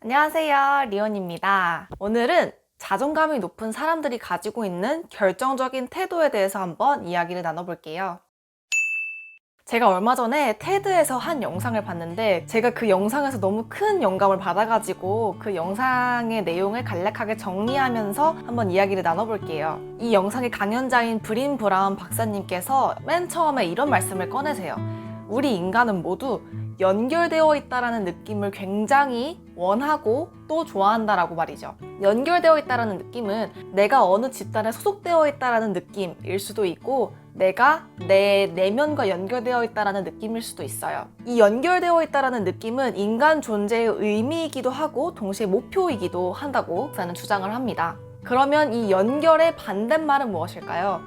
안녕하세요. 리온입니다. 오늘은 자존감이 높은 사람들이 가지고 있는 결정적인 태도에 대해서 한번 이야기를 나눠볼게요. 제가 얼마 전에 테드에서 한 영상을 봤는데 제가 그 영상에서 너무 큰 영감을 받아가지고 그 영상의 내용을 간략하게 정리하면서 한번 이야기를 나눠볼게요. 이 영상의 강연자인 브린 브라운 박사님께서 맨 처음에 이런 말씀을 꺼내세요. 우리 인간은 모두 연결되어 있다라는 느낌을 굉장히 원하고 또 좋아한다라고 말이죠. 연결되어 있다라는 느낌은 내가 어느 집단에 소속되어 있다라는 느낌일 수도 있고 내가 내 내면과 연결되어 있다라는 느낌일 수도 있어요. 이 연결되어 있다라는 느낌은 인간 존재의 의미이기도 하고 동시에 목표이기도 한다고 저는 주장을 합니다. 그러면 이 연결의 반대말은 무엇일까요?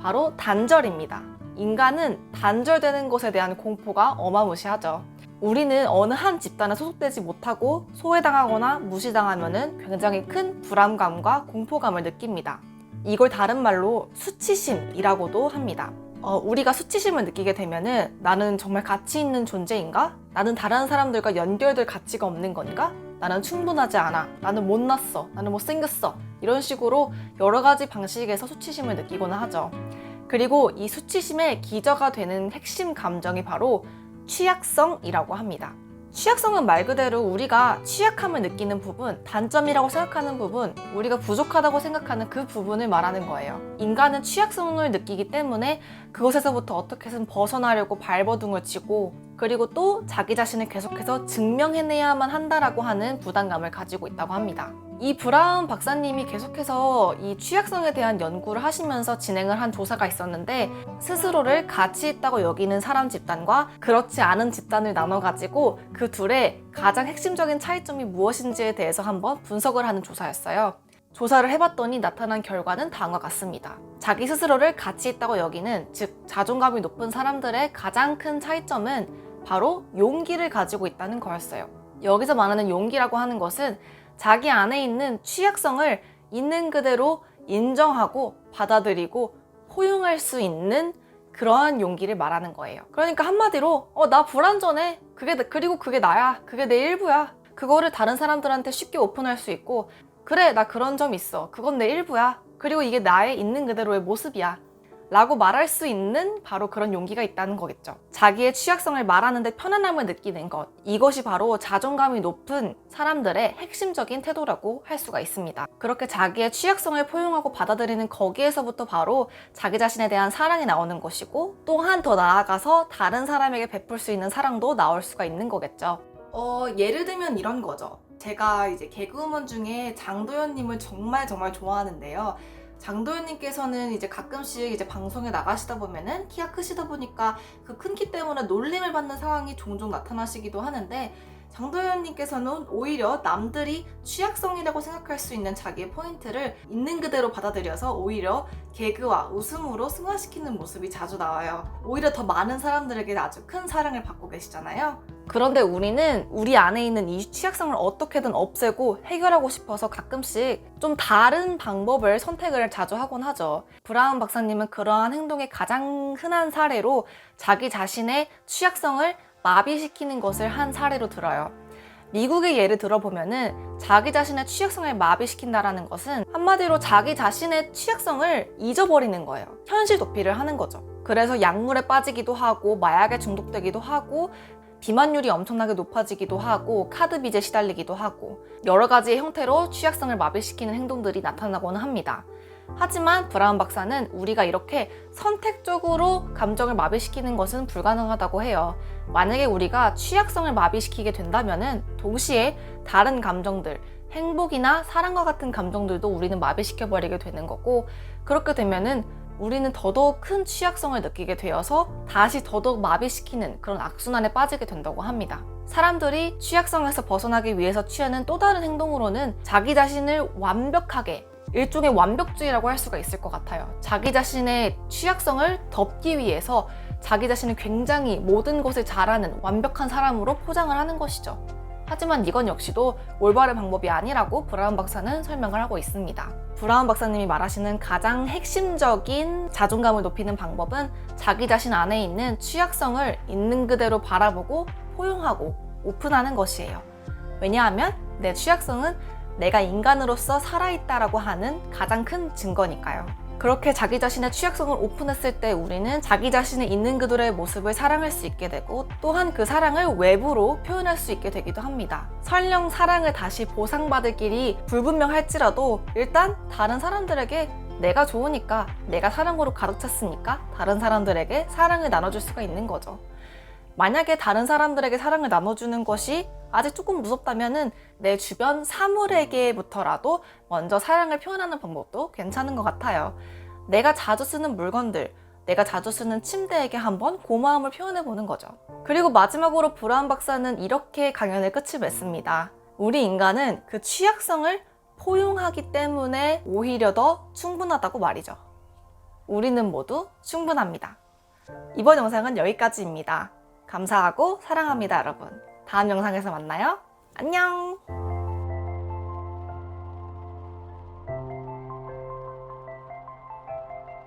바로 단절입니다. 인간은 단절되는 것에 대한 공포가 어마무시하죠. 우리는 어느 한 집단에 소속되지 못하고 소외당하거나 무시당하면 굉장히 큰 불안감과 공포감을 느낍니다. 이걸 다른 말로 수치심이라고도 합니다. 어, 우리가 수치심을 느끼게 되면은 나는 정말 가치 있는 존재인가? 나는 다른 사람들과 연결될 가치가 없는 건가? 나는 충분하지 않아. 나는 못났어. 나는 못생겼어. 이런 식으로 여러 가지 방식에서 수치심을 느끼곤 하죠. 그리고 이 수치심의 기저가 되는 핵심 감정이 바로 취약성이라고 합니다. 취약성은 말 그대로 우리가 취약함을 느끼는 부분, 단점이라고 생각하는 부분, 우리가 부족하다고 생각하는 그 부분을 말하는 거예요. 인간은 취약성을 느끼기 때문에 그것에서부터 어떻게든 벗어나려고 발버둥을 치고 그리고 또 자기 자신을 계속해서 증명해내야만 한다라고 하는 부담감을 가지고 있다고 합니다. 이 브라운 박사님이 계속해서 이 취약성에 대한 연구를 하시면서 진행을 한 조사가 있었는데 스스로를 가치 있다고 여기는 사람 집단과 그렇지 않은 집단을 나눠가지고 그 둘의 가장 핵심적인 차이점이 무엇인지에 대해서 한번 분석을 하는 조사였어요. 조사를 해봤더니 나타난 결과는 다음과 같습니다. 자기 스스로를 가치 있다고 여기는, 즉, 자존감이 높은 사람들의 가장 큰 차이점은 바로 용기를 가지고 있다는 거였어요. 여기서 말하는 용기라고 하는 것은 자기 안에 있는 취약성을 있는 그대로 인정하고 받아들이고 포용할 수 있는 그러한 용기를 말하는 거예요. 그러니까 한마디로 어 나 불안전해. 그게 나- 그리고 그게 나야. 그게 내 일부야. 그거를 다른 사람들한테 쉽게 오픈할 수 있고 그래 나 그런 점 있어. 그건 내 일부야. 그리고 이게 나의 있는 그대로의 모습이야. 라고 말할 수 있는 바로 그런 용기가 있다는 거겠죠. 자기의 취약성을 말하는데 편안함을 느끼는 것. 이것이 바로 자존감이 높은 사람들의 핵심적인 태도라고 할 수가 있습니다. 그렇게 자기의 취약성을 포용하고 받아들이는 거기에서부터 바로 자기 자신에 대한 사랑이 나오는 것이고 또한 더 나아가서 다른 사람에게 베풀 수 있는 사랑도 나올 수가 있는 거겠죠. 어, 예를 들면 이런 거죠. 제가 이제 개그우먼 중에 장도연님을 정말 정말 좋아하는데요. 장도연님께서는 이제 가끔씩 이제 방송에 나가시다 보면은 키가 크시다 보니까 그 큰 키 때문에 놀림을 받는 상황이 종종 나타나시기도 하는데 장도연님께서는 오히려 남들이 취약성이라고 생각할 수 있는 자기의 포인트를 있는 그대로 받아들여서 오히려 개그와 웃음으로 승화시키는 모습이 자주 나와요. 오히려 더 많은 사람들에게 아주 큰 사랑을 받고 계시잖아요. 그런데 우리는 우리 안에 있는 이 취약성을 어떻게든 없애고 해결하고 싶어서 가끔씩 좀 다른 방법을 선택을 자주 하곤 하죠. 브라운 박사님은 그러한 행동의 가장 흔한 사례로 자기 자신의 취약성을 마비시키는 것을 한 사례로 들어요. 미국의 예를 들어보면은 자기 자신의 취약성을 마비시킨다라는 것은 한마디로 자기 자신의 취약성을 잊어버리는 거예요. 현실 도피를 하는 거죠. 그래서 약물에 빠지기도 하고 마약에 중독되기도 하고 비만율이 엄청나게 높아지기도 하고 카드 빚에 시달리기도 하고 여러 가지의 형태로 취약성을 마비시키는 행동들이 나타나고는 합니다. 하지만 브라운 박사는 우리가 이렇게 선택적으로 감정을 마비시키는 것은 불가능하다고 해요. 만약에 우리가 취약성을 마비시키게 된다면은 동시에 다른 감정들, 행복이나 사랑과 같은 감정들도 우리는 마비시켜버리게 되는 거고 그렇게 되면은 우리는 더더욱 큰 취약성을 느끼게 되어서 다시 더더욱 마비시키는 그런 악순환에 빠지게 된다고 합니다. 사람들이 취약성에서 벗어나기 위해서 취하는 또 다른 행동으로는 자기 자신을 완벽하게 일종의 완벽주의라고 할 수가 있을 것 같아요. 자기 자신의 취약성을 덮기 위해서 자기 자신을 굉장히 모든 것을 잘하는 완벽한 사람으로 포장을 하는 것이죠. 하지만 이건 역시도 올바른 방법이 아니라고 브라운 박사는 설명을 하고 있습니다. 브라운 박사님이 말하시는 가장 핵심적인 자존감을 높이는 방법은 자기 자신 안에 있는 취약성을 있는 그대로 바라보고 포용하고 오픈하는 것이에요. 왜냐하면 내 취약성은 내가 인간으로서 살아있다라고 하는 가장 큰 증거니까요. 그렇게 자기 자신의 취약성을 오픈했을 때 우리는 자기 자신의 있는 그들의 모습을 사랑할 수 있게 되고 또한 그 사랑을 외부로 표현할 수 있게 되기도 합니다. 설령 사랑을 다시 보상받을 길이 불분명할지라도 일단 다른 사람들에게 내가 좋으니까 내가 사랑으로 가득 찼으니까 다른 사람들에게 사랑을 나눠줄 수가 있는 거죠. 만약에 다른 사람들에게 사랑을 나눠주는 것이 아직 조금 무섭다면은 내 주변 사물에게부터라도 먼저 사랑을 표현하는 방법도 괜찮은 것 같아요. 내가 자주 쓰는 물건들, 내가 자주 쓰는 침대에게 한번 고마움을 표현해 보는 거죠. 그리고 마지막으로 브라운 박사는 이렇게 강연을 끝을 맺습니다. 우리 인간은 그 취약성을 포용하기 때문에 오히려 더 충분하다고 말이죠. 우리는 모두 충분합니다. 이번 영상은 여기까지입니다. 감사하고 사랑합니다, 여러분. 다음 영상에서 만나요. 안녕!